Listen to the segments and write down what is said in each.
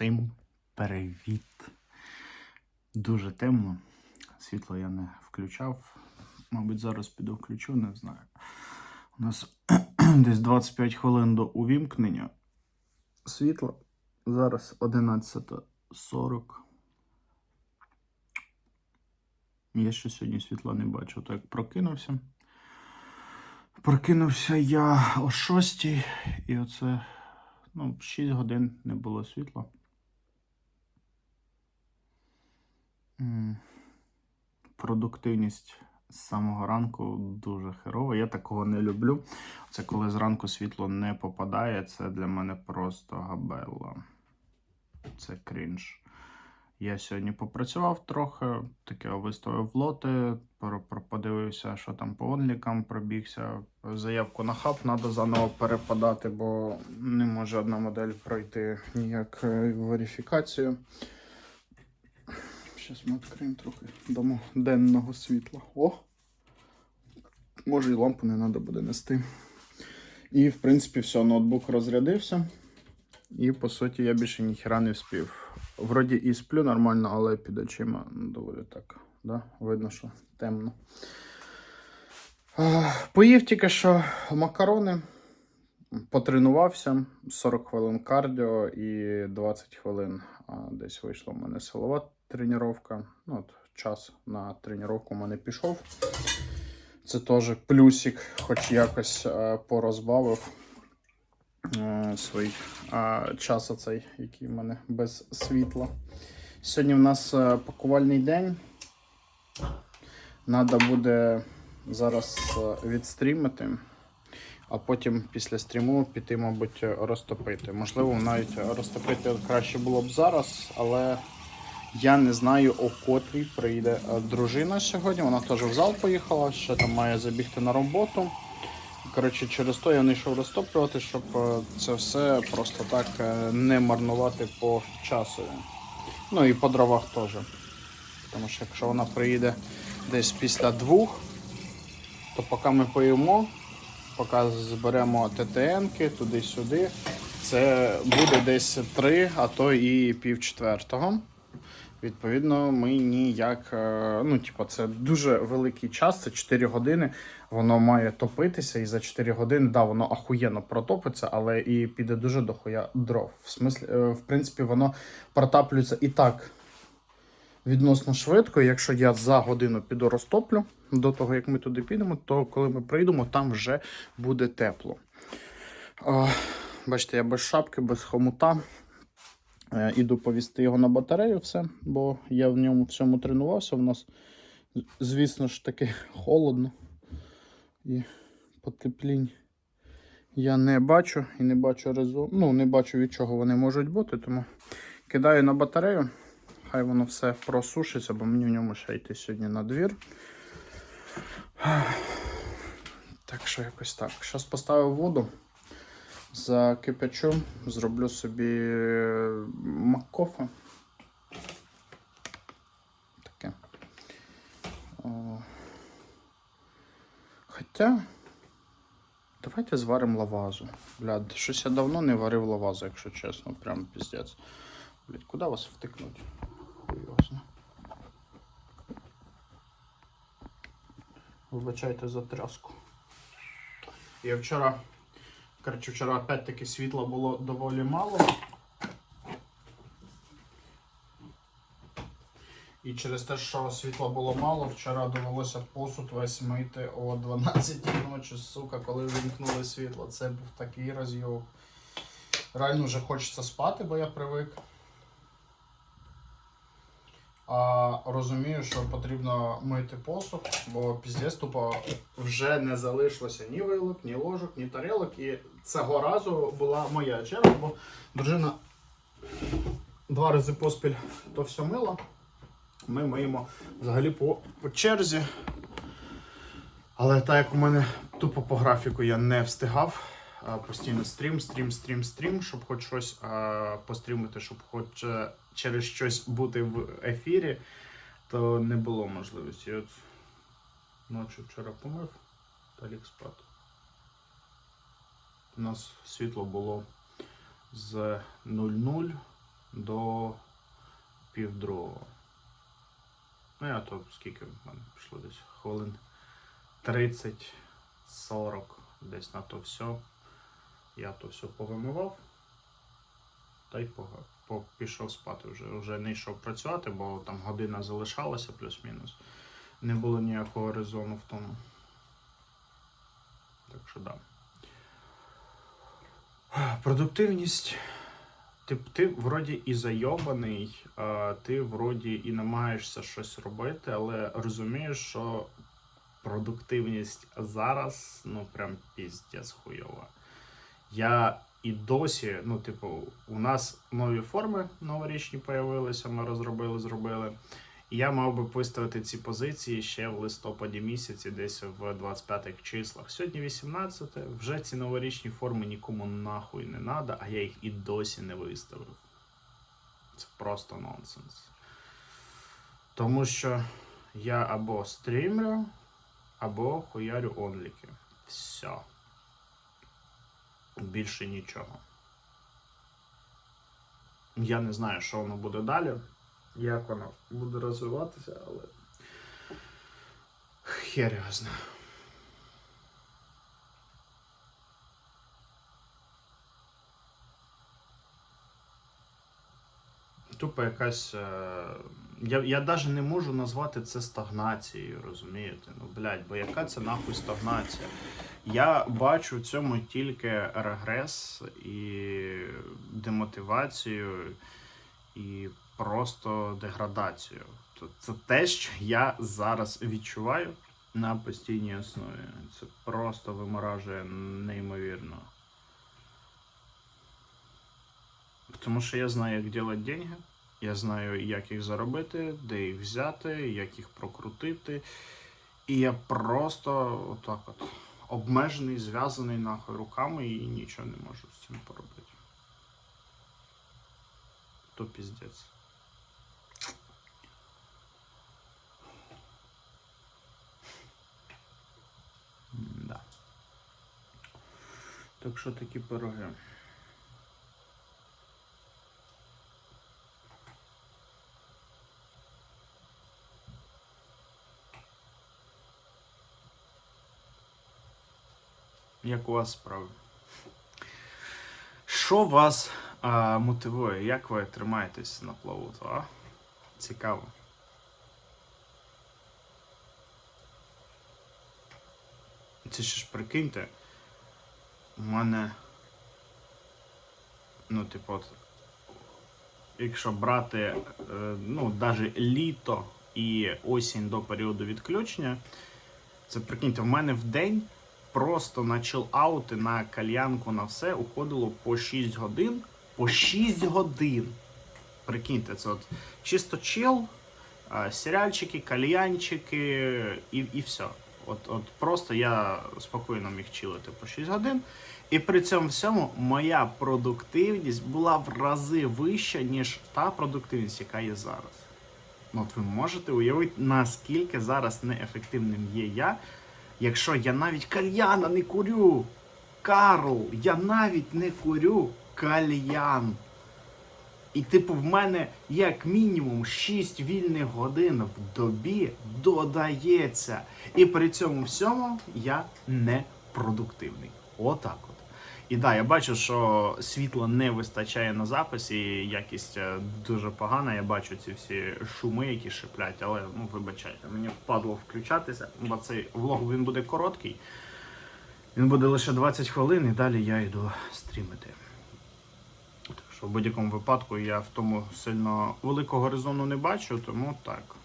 Всім привіт! Дуже темно. Світло я не включав. Мабуть, зараз піду включу, не знаю. У нас десь 25 хвилин до увімкнення світла. Зараз 11.40. Я ще сьогодні світла не бачу, так прокинувся. Прокинувся я о 6 і оце ну, 6 годин не було світла. Продуктивність з самого ранку дуже херова. Я такого не люблю. Це коли зранку світло не попадає, це для мене просто габелла. Це крінж. Я сьогодні попрацював трохи, таке виставив лоти, подивився, що там по онлікам пробігся. Заявку на хаб треба заново перепадати, бо не може одна модель пройти ніяк е, верифікацію. Зараз ми відкриємо трохи дамо денного світла. О! Може і лампу не треба буде нести. І, в принципі, все, ноутбук розрядився. І по суті я більше ніхера не вспів. Вроді і сплю нормально, але під очима ну, доволі так. Да? Видно, що темно. Поїв тільки що макарони, потренувався 40 хвилин кардіо і 20 хвилин а, десь вийшла в мене силова тренування. Ну, от, час на тренування у мене пішов. Це теж плюсик, хоч якось е, порозбавив е, свій е, час оцей, який в мене без світла. Сьогодні в нас е, пакувальний день. Надо буде зараз е, відстрімити, а потім після стріму піти, мабуть, розтопити. Можливо, навіть розтопити краще було б зараз, але я не знаю, о котрій прийде е, дружина сьогодні. Вона теж в зал поїхала, ще там має забігти на роботу. Коротше, через то я не йшов розтоплювати, щоб е, це все просто так е, не марнувати по часу. Ну і по дровах теж. Тому що якщо вона приїде десь після двох, то поки ми поїмо, поки зберемо ТТНки туди-сюди, це буде десь три, а то і пів четвертого. Відповідно, ми ніяк. е, Ну, типу, це дуже великий час, це 4 години. Воно має топитися, і за 4 години, да, воно ахуєнно протопиться, але і піде дуже дохуя дров. В смислі, е, в принципі, воно протаплюється і так відносно швидко. Якщо я за годину піду розтоплю до того, як ми туди підемо, то коли ми прийдемо, там вже буде тепло. Е, Бачите, я без шапки, без хомута. Е, Іду повісти його на батарею, все, бо я в ньому всьому тренувався. У нас, звісно ж, таки холодно і потеплінь я не бачу і не бачу резон. Ну, не бачу від чого вони можуть бути, тому кидаю на батарею. Хай воно все просушиться, бо мені в ньому ще йти сьогодні на двір. Так що якось так. Зараз поставив воду. Закипячу, зроблю собі е, маккофе. Таке. Хоча. Давайте зваримо лавазу. Блядь, щось я давно не варив лавазу, якщо чесно. Прям піздець. Блядь, куди вас втикнуть? Хуй його знає. Вибачайте за тряску. Я вчора. Коротше, вчора опять-таки світла було доволі мало. І через те, що світла було мало, вчора довелося посуд весь мити о 12 ночі, сука, коли вимкнули світло. Це був такий розйов. Реально вже хочеться спати, бо я привик. А розумію, що потрібно мити посуд, бо піздець тупо вже не залишилося ні вилок, ні ложок, ні тарілок. І цього разу була моя черга, бо дружина два рази поспіль то все мила. Ми миємо взагалі по, по черзі. Але так як у мене тупо по графіку я не встигав. А, Постійно стрім, стрім, стрім, стрім, щоб хоч щось а, пострімити, щоб хоч е, через щось бути в ефірі, то не було можливості. От ночі вчора помив та ліг спати. У нас світло було з 00 до півдругого. Ну, я то скільки в мене пішло десь хвилин 30-40 десь на то все. Я то все повимивав. Та й пішов спати вже. Вже не йшов працювати, бо там година залишалася плюс-мінус. Не було ніякого резону в тому. Так що да. Продуктивність. Ти, ти вроді і зайобаний, ти вроді і намагаєшся щось робити, але розумієш, що продуктивність зараз, ну прям піздець хуйова. Я і досі, ну, типу, у нас нові форми новорічні появилися, ми розробили, зробили. І я мав би виставити ці позиції ще в листопаді місяці, десь в 25-х числах. Сьогодні 18, вже ці новорічні форми нікому нахуй не треба, а я їх і досі не виставив. Це просто нонсенс. Тому що я або стрімлю, або хуярю онліки. Все. Більше нічого. Я не знаю, що воно буде далі, як воно буде розвиватися, але. Хер його знає. Тупо якась. е, Я, я навіть не можу назвати це стагнацією, розумієте? Ну, блядь, бо яка це нахуй стагнація? Я бачу в цьому тільки регрес і демотивацію, і просто деградацію. Це те, що я зараз відчуваю на постійній основі. Це просто виморажує неймовірно. Тому що я знаю, як робити деньги. Я знаю, як їх заробити, де їх взяти, як їх прокрутити. І я просто отак от обмежений, зв'язаний нахуй руками і нічого не можу з цим поробити. То піздець. Так що такі пироги. Як у вас справи? Що вас а, мотивує? Як ви тримаєтесь на плаву? А? Цікаво. Це ще ж прикиньте. У мене. Ну, типу, от, якщо брати, е, ну, навіть літо і осінь до періоду відключення, це прикиньте, в мене в день просто на чил-аути, на кальянку, на все уходило по 6 годин. По 6 годин. Прикиньте, це от чисто чил, серіальчики, кальянчики і, і все. От, от просто я спокійно міг чилити по 6 годин. І при цьому всьому моя продуктивність була в рази вища, ніж та продуктивність, яка є зараз. Ну, От ви можете уявити, наскільки зараз неефективним є я, якщо я навіть кальяна не курю. Карл, я навіть не курю кальян. І, типу, в мене як мінімум 6 вільних годин в добі додається. І при цьому всьому я не продуктивний. Отак І да, я бачу, що світла не вистачає на записі, якість е, дуже погана. Я бачу ці всі шуми, які шиплять, але ну вибачайте, мені впадло включатися, бо цей влог він буде короткий. Він буде лише 20 хвилин, і далі я йду стрімити. Так що в будь-якому випадку я в тому сильно великого резону не бачу, тому так.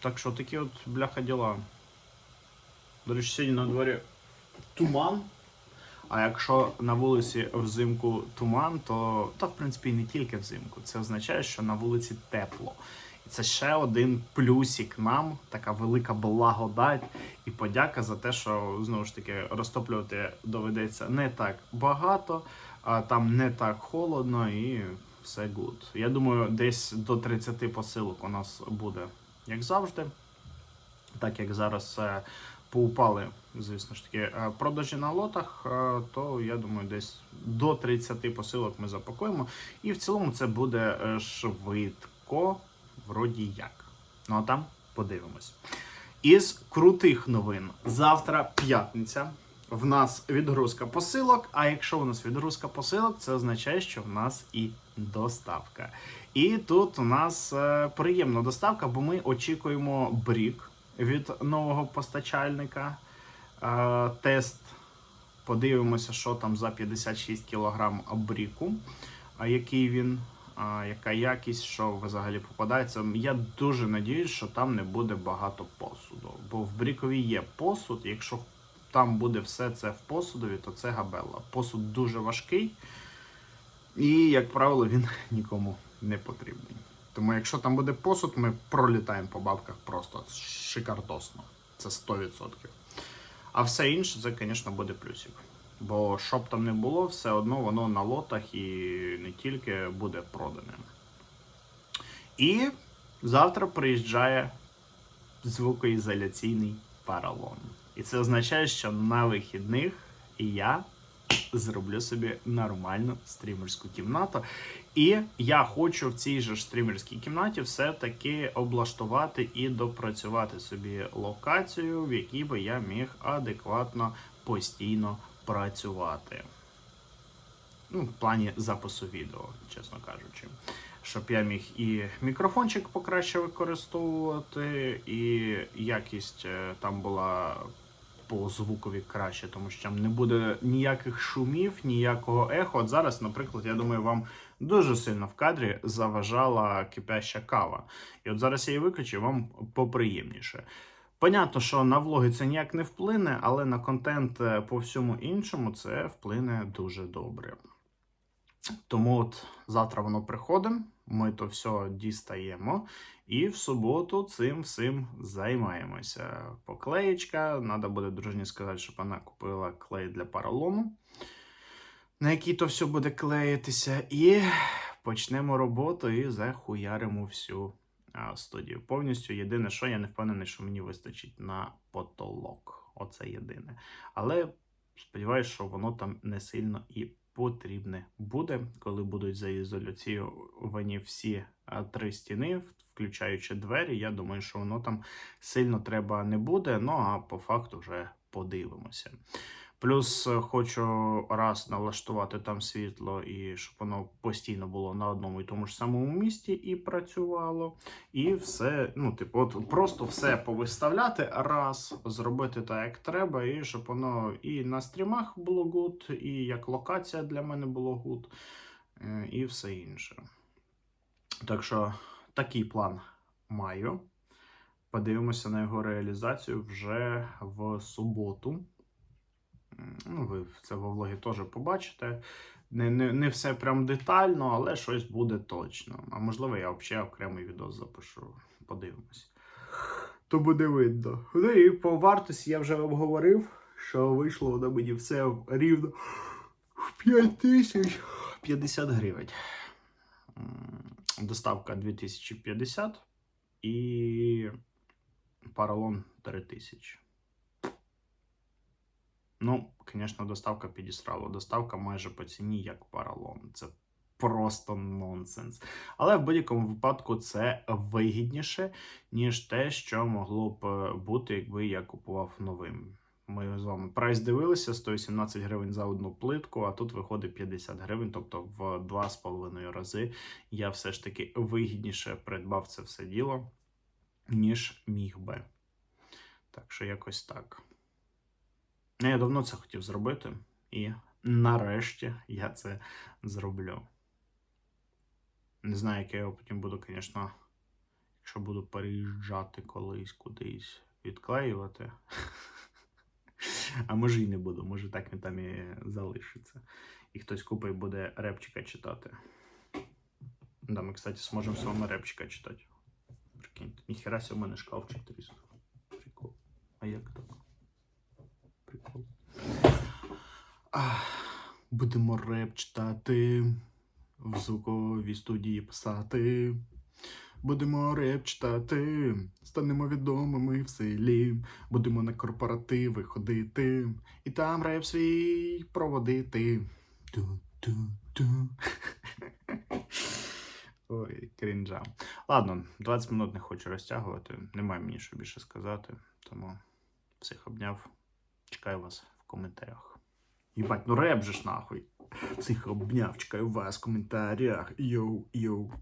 Так що такі от бляха діла. До речі, сьогодні на дворі туман. А якщо на вулиці взимку туман, то та в принципі не тільки взимку. Це означає, що на вулиці тепло. І це ще один плюсик нам, така велика благодать і подяка за те, що знову ж таки розтоплювати доведеться не так багато, а там не так холодно і все гуд. Я думаю, десь до 30 посилок у нас буде, як завжди. Так як зараз е, поупали, звісно ж таки, е, продажі на лотах, е, то я думаю, десь до 30 посилок ми запакуємо. І в цілому це буде е, швидко, вроді як. Ну а там подивимось. Із крутих новин. Завтра п'ятниця. В нас відгрузка посилок. А якщо у нас відгрузка посилок, це означає, що в нас і доставка. І тут у нас приємна доставка, бо ми очікуємо брік від нового постачальника. Е, тест. Подивимося, що там за 56 кг бріку, а який він, яка якість, що взагалі попадається. Я дуже надіюсь, що там не буде багато посуду. Бо в брікові є посуд. Якщо там буде все це в посудові, то це габелла. Посуд дуже важкий, і, як правило, він нікому не потрібний. Тому, якщо там буде посуд, ми пролітаємо по бабках просто шикардосно. Це 100%. А все інше, це, звісно, буде плюсик. Бо що б там не було, все одно воно на лотах і не тільки буде продане. І завтра приїжджає звукоізоляційний паралон. І це означає, що на вихідних я зроблю собі нормальну стрімерську кімнату. І я хочу в цій же стрімерській кімнаті все-таки облаштувати і допрацювати собі локацію, в якій би я міг адекватно постійно працювати. Ну, в плані запису відео, чесно кажучи. Щоб я міг і мікрофончик покраще використовувати, і якість е, там була по звукові краще, тому що там не буде ніяких шумів, ніякого ехо. От зараз, наприклад, я думаю, вам дуже сильно в кадрі заважала кипяща кава. І от зараз я її виключу, вам поприємніше. Понятно, що на влоги це ніяк не вплине, але на контент е, по всьому іншому це вплине дуже добре. Тому от завтра воно приходить, ми то все дістаємо, і в суботу цим всім займаємося. Поклеєчка, треба буде дружні сказати, щоб вона купила клей для паралону, на який то все буде клеїтися, і почнемо роботу і захуяримо всю студію. Повністю єдине, що я не впевнений, що мені вистачить на потолок. Оце єдине. Але сподіваюся, що воно там не сильно і потрібне буде, коли будуть заізоляційовані всі три стіни, включаючи двері. Я думаю, що воно там сильно треба не буде. Ну а по факту вже подивимося. Плюс е, хочу раз налаштувати там світло і щоб воно постійно було на одному і тому ж самому місці і працювало. І все, ну, типу, от просто все повиставляти раз, зробити так, як треба, і щоб воно і на стрімах було гуд, і як локація для мене було гуд, е, і все інше. Так що такий план маю. Подивимося на його реалізацію вже в суботу. Ну, ви це во влогі теж побачите. Не, не, не все прям детально, але щось буде точно. А можливо, я взагалі окремий відео запишу. Подивимось. То буде видно. Ну і по вартості я вже вам говорив, що вийшло воно мені все рівно в 5 тисяч 50 гривень. Доставка 2050 і паралон 3000. Ну, звісно, доставка підісрала. Доставка майже по ціні як паралон. Це просто нонсенс. Але в будь-якому випадку це вигідніше, ніж те, що могло б бути, якби я купував новим. Ми з вами прайс дивилися 118 гривень за одну плитку, а тут виходить 50 гривень, тобто в 2,5 рази я все ж таки вигідніше придбав це все діло, ніж міг би. Так що якось так. Ну, Я давно це хотів зробити, і нарешті я це зроблю. Не знаю, як я його потім буду, звісно, якщо буду переїжджати колись кудись відклеювати. А може і не буду, може так він там і залишиться. І хтось купить буде репчика читати. Да, ми, кстати, зможемо з вами репчика читати. Прикиньте, ніхера у мене шкафчик тріснув. Прикол. А як так? Прикол. Будемо реп читати, в звуковій студії писати. Будемо реп читати, станемо відомими в селі, будемо на корпоративи ходити, і там реп свій проводити. Ту-ту-ту. Ой, крінжа. Ладно, 20 минут не хочу розтягувати. Немає мені що більше сказати. Тому всіх обняв. Чекаю вас в коментарях. Єбать, ну реп же ж нахуй. Всіх обняв, чекаю вас в коментарях. Йоу, йоу.